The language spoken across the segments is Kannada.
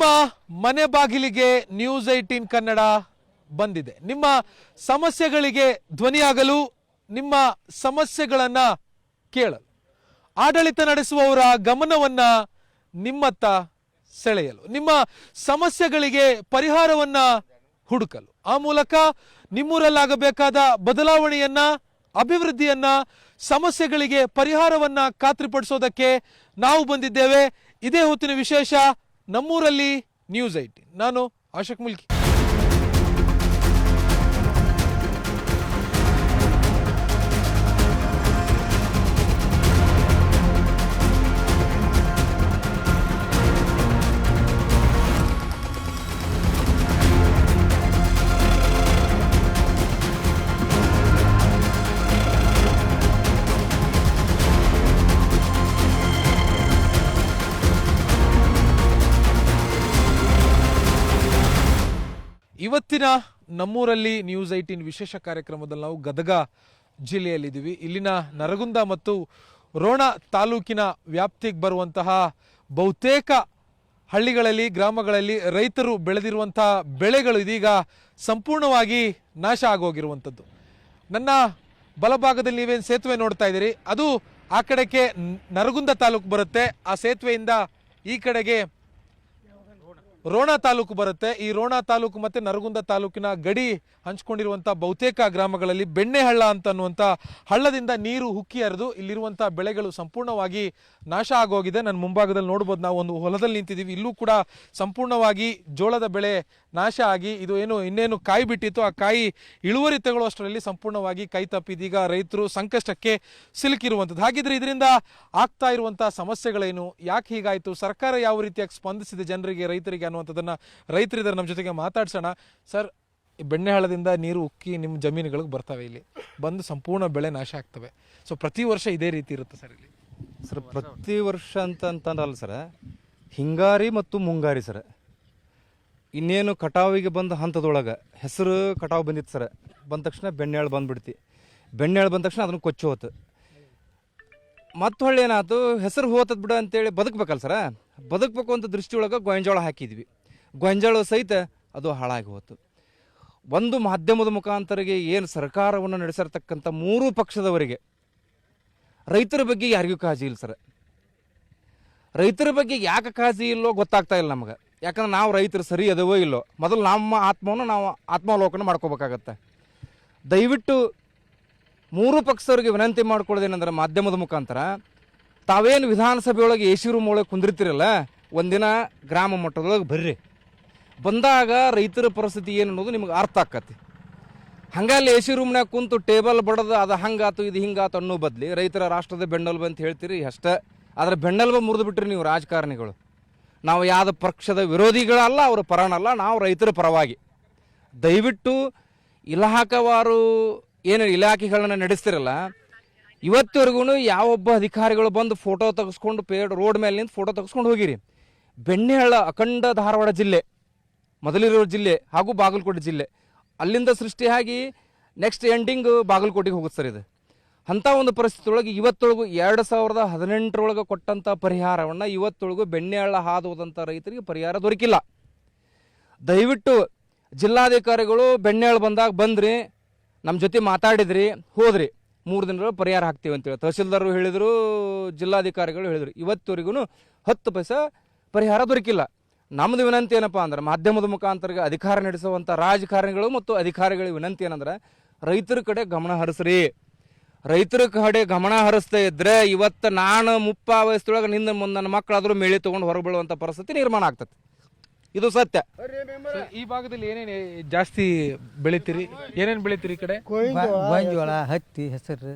ನಿಮ್ಮ ಮನೆ ಬಾಗಿಲಿಗೆ ನ್ಯೂಸ್ ಏಟೀನ್ ಕನ್ನಡ ಬಂದಿದೆ. ನಿಮ್ಮ ಸಮಸ್ಯೆಗಳಿಗೆ ಧ್ವನಿಯಾಗಲು, ನಿಮ್ಮ ಸಮಸ್ಯೆಗಳನ್ನ ಕೇಳಲು, ಆಡಳಿತ ನಡೆಸುವವರ ಗಮನವನ್ನ ನಿಮ್ಮತ್ತ ಸೆಳೆಯಲು, ನಿಮ್ಮ ಸಮಸ್ಯೆಗಳಿಗೆ ಪರಿಹಾರವನ್ನ ಹುಡುಕಲು. ಆ ಮೂಲಕ ನಿಮ್ಮೂರಲ್ಲಾಗಬೇಕಾದ ಬದಲಾವಣೆಯನ್ನ, ಅಭಿವೃದ್ಧಿಯನ್ನ, ಸಮಸ್ಯೆಗಳಿಗೆ ಪರಿಹಾರವನ್ನ ಖಾತ್ರಿಪಡಿಸೋದಕ್ಕೆ ನಾವು ಬಂದಿದ್ದೇವೆ. ಇದೇ ಹೊತ್ತಿನ ವಿಶೇಷ ನಮ್ಮೂರಲ್ಲಿ ನ್ಯೂಸ್ ಐಟಿ ನಾನು ಆಶಕ್ ಮುಲ್ಕಿ. ಇವತ್ತಿನ ನಮ್ಮೂರಲ್ಲಿ ನ್ಯೂಸ್ ಐಟೀನ್ ವಿಶೇಷ ಕಾರ್ಯಕ್ರಮದಲ್ಲಿ ನಾವು ಗದಗ ಜಿಲ್ಲೆಯಲ್ಲಿದ್ದೀವಿ. ಇಲ್ಲಿನ ನರಗುಂದ ಮತ್ತು ರೋಣ ತಾಲೂಕಿನ ವ್ಯಾಪ್ತಿಗೆ ಬರುವಂತಹ ಬಹುತೇಕ ಹಳ್ಳಿಗಳಲ್ಲಿ, ಗ್ರಾಮಗಳಲ್ಲಿ ರೈತರು ಬೆಳೆದಿರುವಂತಹ ಬೆಳೆಗಳು ಇದೀಗ ಸಂಪೂರ್ಣವಾಗಿ ನಾಶ ಆಗೋಗಿರುವಂಥದ್ದು. ನನ್ನ ಬಲಭಾಗದಲ್ಲಿ ನೀವೇನು ಸೇತುವೆ ನೋಡ್ತಾ ಇದ್ದೀರಿ, ಅದು ಆ ಕಡೆಗೆ ನರಗುಂದ ತಾಲೂಕು ಬರುತ್ತೆ. ಆ ಸೇತುವೆಯಿಂದ ಈ ಕಡೆಗೆ ರೋಣ ತಾಲೂಕು ಬರುತ್ತೆ. ಈ ರೋಣ ತಾಲೂಕು ಮತ್ತೆ ನರಗುಂದ ತಾಲೂಕಿನ ಗಡಿ ಹಂಚ್ಕೊಂಡಿರುವಂಥ ಬಹುತೇಕ ಗ್ರಾಮಗಳಲ್ಲಿ ಬೆಣ್ಣೆಹಳ್ಳ ಅಂತ ಅನ್ನುವಂಥ ಹಳ್ಳದಿಂದ ನೀರು ಹುಕ್ಕಿ ಹರಿದು ಇಲ್ಲಿರುವಂಥ ಬೆಳೆಗಳು ಸಂಪೂರ್ಣವಾಗಿ ನಾಶ ಆಗೋಗಿದೆ. ನನ್ನ ಮುಂಭಾಗದಲ್ಲಿ ನೋಡ್ಬೋದು ನಾವು ಒಂದು ಹೊಲದಲ್ಲಿ ನಿಂತಿದ್ದೀವಿ. ಇಲ್ಲೂ ಕೂಡ ಸಂಪೂರ್ಣವಾಗಿ ಜೋಳದ ಬೆಳೆ ನಾಶ ಆಗಿ ಇದು ಏನು ಇನ್ನೇನು ಕಾಯಿ ಬಿಟ್ಟಿತ್ತು. ಆ ಕಾಯಿ ಇಳುವರಿ ತಗೊಳ್ಳುವಷ್ಟರಲ್ಲಿ ಸಂಪೂರ್ಣವಾಗಿ ಕೈ ತಪ್ಪಿದೀಗ ರೈತರು ಸಂಕಷ್ಟಕ್ಕೆ ಸಿಲುಕಿರುವಂಥದ್ದು ಹಾಗಿದ್ರೆ ಇದರಿಂದ ಆಗ್ತಾ ಇರುವಂಥ ಸಮಸ್ಯೆಗಳೇನು? ಯಾಕೆ ಹೀಗಾಯಿತು? ಸರ್ಕಾರ ಯಾವ ರೀತಿಯಾಗಿ ಸ್ಪಂದಿಸಿದೆ ಜನರಿಗೆ, ರೈತರಿಗೆ ಅನ್ನುವಂಥದ್ದನ್ನ ರೈತರಿದ್ದಾರೆ, ನಮ್ಮ ಜೊತೆಗೆ ಮಾತಾಡ್ಸೋಣ. ಸರ್ ಬೆಣ್ಣೆಹಾಳದಿಂದ ನೀರು ಉಕ್ಕಿ ನಿಮ್ಮ ಜಮೀನುಗಳಿಗೆ ಬರ್ತವೆ ಇಲ್ಲಿ. ಬಂದು ಸಂಪೂರ್ಣ ಬೆಳೆ ನಾಶ ಆಗ್ತವೆ. ಸೊ ಪ್ರತಿ ವರ್ಷ ಇದೇ ರೀತಿ ಇರುತ್ತೆ ಸರ್ ಇಲ್ಲಿ? ಸರ್, ಪ್ರತಿ ವರ್ಷ ಅಂತ ಅಂತಂದ್ರಲ್ಲ ಸರ್, ಹಿಂಗಾರಿ ಮತ್ತು ಮುಂಗಾರಿ ಸರ್. ಇನ್ನೇನು ಕಟಾವಿಗೆ ಬಂದ ಹಂತದೊಳಗೆ ಹೆಸರು ಕಟಾವು ಬಂದಿತ್ತು ಸರ್. ಬಂದ ತಕ್ಷಣ ಬೆಣ್ಣೆಳು ಬಂದ್ಬಿಡ್ತಿ. ಬೆಣ್ಣೆಳು ಬಂದ ತಕ್ಷಣ ಅದನ್ನು ಕೊಚ್ಚು ಹೋತು. ಮತ್ತೆ ಹೊಳ್ಳಿ ಏನಾಯ್ತು? ಹೆಸರು ಹೋತದ್ ಬಿಡ ಅಂತೇಳಿ ಬದುಕಬೇಕಲ್ಲ ಸರ. ಬದುಕಬೇಕು ಅಂತ ದೃಷ್ಟಿಯೊಳಗೆ ಗೊಂಜಾಳ ಹಾಕಿದ್ವಿ. ಗೊಂಜಾಳ ಸಹಿತ ಅದು ಹಾಳಾಗಿ ಹೋಯ್ತು ಒಂದು ಮಾಧ್ಯಮದ ಮುಖಾಂತರಿಗೆ ಏನು ಸರ್ಕಾರವನ್ನು ನಡೆಸಿರ್ತಕ್ಕಂಥ ಮೂರು ಪಕ್ಷದವರಿಗೆ ರೈತರ ಬಗ್ಗೆ ಯಾರಿಗೂ ಕಾಳಜಿ ಇಲ್ಲ ಸರ್. ರೈತರ ಬಗ್ಗೆ ಯಾಕೆ ಕಾಳಜಿ ಇಲ್ಲೋ ಗೊತ್ತಾಗ್ತಾ ಇಲ್ಲ ನಮಗೆ. ಯಾಕಂದ್ರೆ ನಾವು ರೈತರು ಸರಿ ಅದವೋ ಇಲ್ಲೋ, ಮೊದಲು ನಮ್ಮ ಆತ್ಮವನ್ನು ನಾವು ಆತ್ಮಾವಲೋಕನ ಮಾಡ್ಕೋಬೇಕಾಗತ್ತೆ. ದಯವಿಟ್ಟು ಮೂರು ಪಕ್ಷದವ್ರಿಗೆ ವಿನಂತಿ ಮಾಡ್ಕೊಳ್ಳೋದೇನೆಂದ್ರೆ ಮಾಧ್ಯಮದ ಮುಖಾಂತರ ತಾವೇನು ವಿಧಾನಸಭೆಯೊಳಗೆ ಎ ಸಿ ರೂಮ್ ಒಳಗೆ ಕುಂದಿರ್ತಿರಲ್ಲ, ಒಂದಿನ ಗ್ರಾಮ ಮಟ್ಟದೊಳಗೆ ಬರ್ರಿ. ಬಂದಾಗ ರೈತರ ಪರಿಸ್ಥಿತಿ ಏನು ಅನ್ನೋದು ನಿಮ್ಗೆ ಅರ್ಥ ಆಕತಿ. ಹಂಗಲ್ಲಿ ಎ ಸಿ ರೂಮ್ನಾಗ ಕುಂತು ಟೇಬಲ್ ಬಡದು, ಅದು ಹಂಗಾತು, ಇದು ಹಿಂಗಾತು ಅನ್ನೋ ಬದಲಿ ರೈತರ ರಾಷ್ಟ್ರದ ಬೆನ್ನೆಲುಬು ಅಂತ ಹೇಳ್ತೀರಿ ಅಷ್ಟೇ. ಆದರೆ ಬೆನ್ನೆಲುಬು ಮುರಿದು ಬಿಟ್ರಿ ನೀವು ರಾಜಕಾರಣಿಗಳು. ನಾವು ಯಾವ ಪಕ್ಷದ ವಿರೋಧಿಗಳಲ್ಲ, ಅವರ ಪರನಲ್ಲ, ನಾವು ರೈತರ ಪರವಾಗಿ. ದಯವಿಟ್ಟು ಇಲಾಖಾವಾರು ಏನು ಇಲಾಖೆಗಳನ್ನ ನಡೆಸ್ತಿರಲ್ಲ ಇವತ್ತಿವರೆಗೂ ಯಾವೊಬ್ಬ ಅಧಿಕಾರಿಗಳು ಬಂದು ಫೋಟೋ ತೆಗೆಸ್ಕೊಂಡು ಪೇಡ್ ರೋಡ್ ಮೇಲೆ ನಿಂತು ಫೋಟೋ ತೆಗೆಸ್ಕೊಂಡು ಹೋಗಿರಿ. ಬೆಣ್ಣೆಹಳ್ಳ ಅಖಂಡ ಧಾರವಾಡ ಜಿಲ್ಲೆ ಮೊದಲಿರೋ ಜಿಲ್ಲೆ ಹಾಗೂ ಬಾಗಲಕೋಟೆ ಜಿಲ್ಲೆ. ಅಲ್ಲಿಂದ ಸೃಷ್ಟಿಯಾಗಿ ನೆಕ್ಸ್ಟ್ ಎಂಡಿಂಗ್ ಬಾಗಲಕೋಟೆಗೆ ಹೋಗುತ್ತೆ ಸರ್ ಇದು. ಅಂಥ ಒಂದು ಪರಿಸ್ಥಿತಿ ಒಳಗೆ ಇವತ್ತೊಳಗು ಎರಡು ಸಾವಿರದ ಹದಿನೆಂಟರೊಳಗೆ ಕೊಟ್ಟಂಥ ಪರಿಹಾರವನ್ನು ಇವತ್ತೊಳಗು ಬೆಣ್ಣೆಹಳ್ಳ ಹಾದು ರೈತರಿಗೆ ಪರಿಹಾರ ದೊರಕಿಲ್ಲ. ದಯವಿಟ್ಟು ಜಿಲ್ಲಾಧಿಕಾರಿಗಳು ಬೆಣ್ಣೆಹಳ್ಳ ಬಂದಾಗ ಬಂದ್ರಿ, ನಮ್ಮ ಜೊತೆ ಮಾತಾಡಿದ್ರಿ, ಹೋದ್ರಿ. ಮೂರು ದಿನಗಳು ಪರಿಹಾರ ಹಾಕ್ತೀವಿ ಅಂತೇಳಿ. ತಹಸೀಲ್ದಾರರು ಹೇಳಿದರು, ಜಿಲ್ಲಾಧಿಕಾರಿಗಳು ಹೇಳಿದರು. ಇವತ್ತುವರೆಗೂ ಹತ್ತು ಪೈಸೆ ಪರಿಹಾರ ದೊರಕಿಲ್ಲ. ನಮ್ಮದು ವಿನಂತಿ ಏನಪ್ಪ ಅಂದ್ರೆ, ಮಾಧ್ಯಮದ ಮುಖಾಂತರ ಅಧಿಕಾರ ನಡೆಸುವಂಥ ರಾಜಕಾರಣಿಗಳು ಮತ್ತು ಅಧಿಕಾರಿಗಳ ವಿನಂತಿ ಏನಂದ್ರೆ, ರೈತರ ಕಡೆ ಗಮನ ಹರಿಸ್ರಿ. ರೈತರ ಕಡೆ ಗಮನ ಹರಿಸ್ತಾ ಇದ್ರೆ ಇವತ್ತು ನಾನು ಮುಪ್ಪ ವಯಸ್ಸೊಳಗೆ ನಿನ್ನ ಮುಂದೆ ನನ್ನ ಮಕ್ಕಳಾದರೂ ಮೇಳಿ ತೊಗೊಂಡು ಹೊರಗೆ ಬೀಳುವಂಥ ಪರಿಸ್ಥಿತಿ ನಿರ್ಮಾಣ ಆಗ್ತದೆ. ಇದು ಸತ್ಯ. ಈ ಭಾಗದಲ್ಲಿ ಏನೇನು ಜಾಸ್ತಿ ಬೆಳಿತೀರಿ? ಏನೇನು ಬೆಳಿತೀರಿ ಈ ಕಡೆ? ಬಂಜೋಳ ಹತ್ತಿ ಹೆಸರು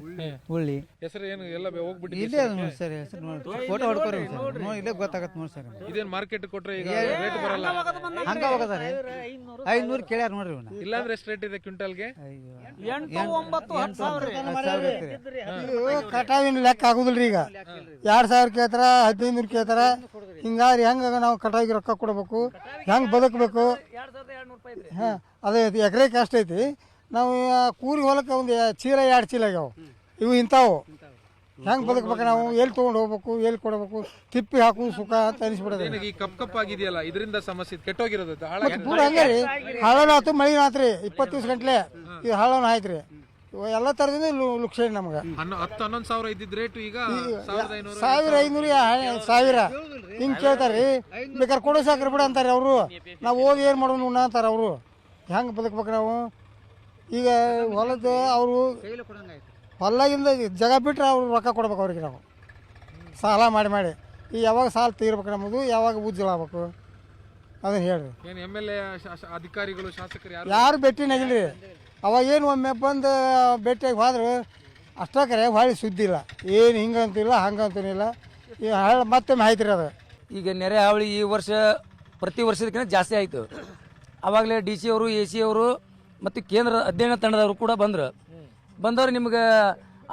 ಹುಳ್ಳಿ ಹೆಸರು ಏನು ಎಲ್ಲ ಹೋಗ್ಬಿಟ್ಟು ಇಲ್ಲೇ ಅದ ನೋಡಿ ಸರ್ ಹೆಸರು ನೋಡಿ. ಫೋಟೋ ಹೊಡ್ಕೊರಿ ಸರ್. ನೋಡಿ ಇಲ್ಲೇ ಗೊತ್ತಾಗತ್ತೆ ನೋಡಿ ಸರ್. ಇದೇನು ಮಾರ್ಕೆಟ್ ಕೊಟ್ರೆ ಈಗ ರೇಟ್ ಬರಲ್ಲ. ಹಂಗ ಹೋಗದಾರೆ ಐನೂರು ಐದ್ನೂರು ಕೇಳ್ಯಾರ ನೋಡ್ರಿ ಇವನ್ನ. ಇಲ್ಲಾಂದ್ರೆ ಎಷ್ಟು ರೇಟ್ ಇದೆ ಕ್ವಿಂಟಲ್ಗೆ? ಕಟಾವಿನ ಲೆಕ್ಕ ಆಗುದಿಲ್ರಿ ಈಗ. ಎರಡ್ ಸಾವಿರ ಕೇಳ್ತಾರ ಹದಿನೈದು ನೂರು ಕೇಳ್ತಾರ. ಹಿಂಗಾರಿ ಹೆಂಗ ನಾವು ಕಟಾವಿಗೆ ರೊಕ್ಕ ಕೊಡಬೇಕು? ಹೆಂಗ್ ಬದುಕಬೇಕು? ಹಾಂ ಅದೇ ಎಕರೆಗೆ ಐತಿ. ನಾವು ಕೂರಿ ಕೂಲಿ ಹೊಲಕ್ಕೆ ಒಂದು ಚೀಲ ಎರಡು ಚೀಲ ಆಗ್ಯಾವ. ಇವು ಇಂಥವು. ಹೆಂಗೆ ಬದುಕಬೇಕು ನಾವು? ಎಲ್ಲಿ ತೊಗೊಂಡು ಹೋಗ್ಬೇಕು? ಎಲ್ಲಿ ಕೊಡಬೇಕು? ತಿಪ್ಪಿ ಹಾಕು ಸುಖ ಅಂತ ಅನಿಸ್ಬಿಡೋದು. ಈ ಕಪ್ ಕಪ್ ಆಗಿದೆಯಲ್ಲ ಇದರಿಂದ ಸಮಸ್ಯೆ ಕೆಟ್ಟೋಗಿರೋದು ಪೂರ ಹಂಗೆ ರೀ. ಹಾಳನಾತು ಮಳಿನಾತ್ರಿ ಇಪ್ಪತ್ತು ದಿವ್ಸ ಗಂಟ್ಲೆ ಇದು ಹಾಳನ ಆಯ್ತು ರೀ. ಎಲ್ಲ ತರದಿಂದ ಲುಕ್ಷಣಿ ನಮ್ಗೆ. ಹನ್ನೊ ಹತ್ತು ಹನ್ನೊಂದು ಸಾವಿರ ಇದ್ದಿದ್ ರೇಟು ಈಗ ಸಾವಿರದ ಐನೂರು ಸಾವಿರ ಐನೂರು ಯಾ- ಸಾವಿರ. ಹಿಂಗೆ ಕೇಳ್ತಾರೆ ಬೇಕಾದ್ರೆ ಕೊಡೋ ಸಾಕ್ರಿ ಬಿಡ ಅಂತಾರೆ ಅವರು. ನಾವು ಓದಿ ಏನು ಮಾಡೋದು ಉಣ್ಣ ಅಂತಾರೆ ಅವರು. ಹೆಂಗೆ ಬದುಕ್ಬೇಕು ನಾವು? ಈಗ ಹೊಲದ ಅವರು ಹೊಲಾಗಿಂದ ಜಾಗ ಬಿಟ್ಟರೆ ಅವ್ರು ರೊಕ್ಕ ಕೊಡ್ಬೇಕು ಅವ್ರಿಗೆ ನಾವು. ಸಾಲ ಮಾಡಿ ಮಾಡಿ. ಈಗ ಯಾವಾಗ ಸಾಲ ತೀರ್ಬೇಕು ನಮ್ಮದು ಯಾವಾಗ ಉಜ್ಜಲ ಆಗ್ಬೇಕು? ಅದನ್ನ ಹೇಳ್ರಿ. ಏನು ಎಂ ಎಲ್ ಎ ಅಧಿಕಾರಿಗಳು ಶಾಸಕರು ಯಾರು? ಯಾರು ಭೇಟಿನಾಗಿಲ್ರಿ ಅವಾಗ ಏನು ಒಮ್ಮೆ ಬಂದು ಭೇಟಿಯಾಗಿ ಹೋದ್ರೆ ಹೊಳ್ಳಿ ಸುದ್ದಿ ಇಲ್ಲ. ಏನು ಹಿಂಗಂತಿಲ್ಲ ಹಂಗಂತನಿಲ್ಲ ಈಗ ಹಳ್ಳ ಮತ್ತೆ ಮಾಹಿತಿ ಅದು. ಈಗ ನೆರೆ ಹಾವಳಿ ಈ ವರ್ಷ, ಪ್ರತಿ ವರ್ಷದಕ್ಕಿಂತ ಜಾಸ್ತಿ ಆಯಿತು. ಆವಾಗಲೇ ಡಿ ಸಿ ಅವರು, ಎ ಸಿ ಅವರು, ಮತ್ತು ಕೇಂದ್ರ ಅಧ್ಯಯನ ತಂಡದವರು ಕೂಡ ಬಂದರು. ಬಂದವರು ನಿಮ್ಗೆ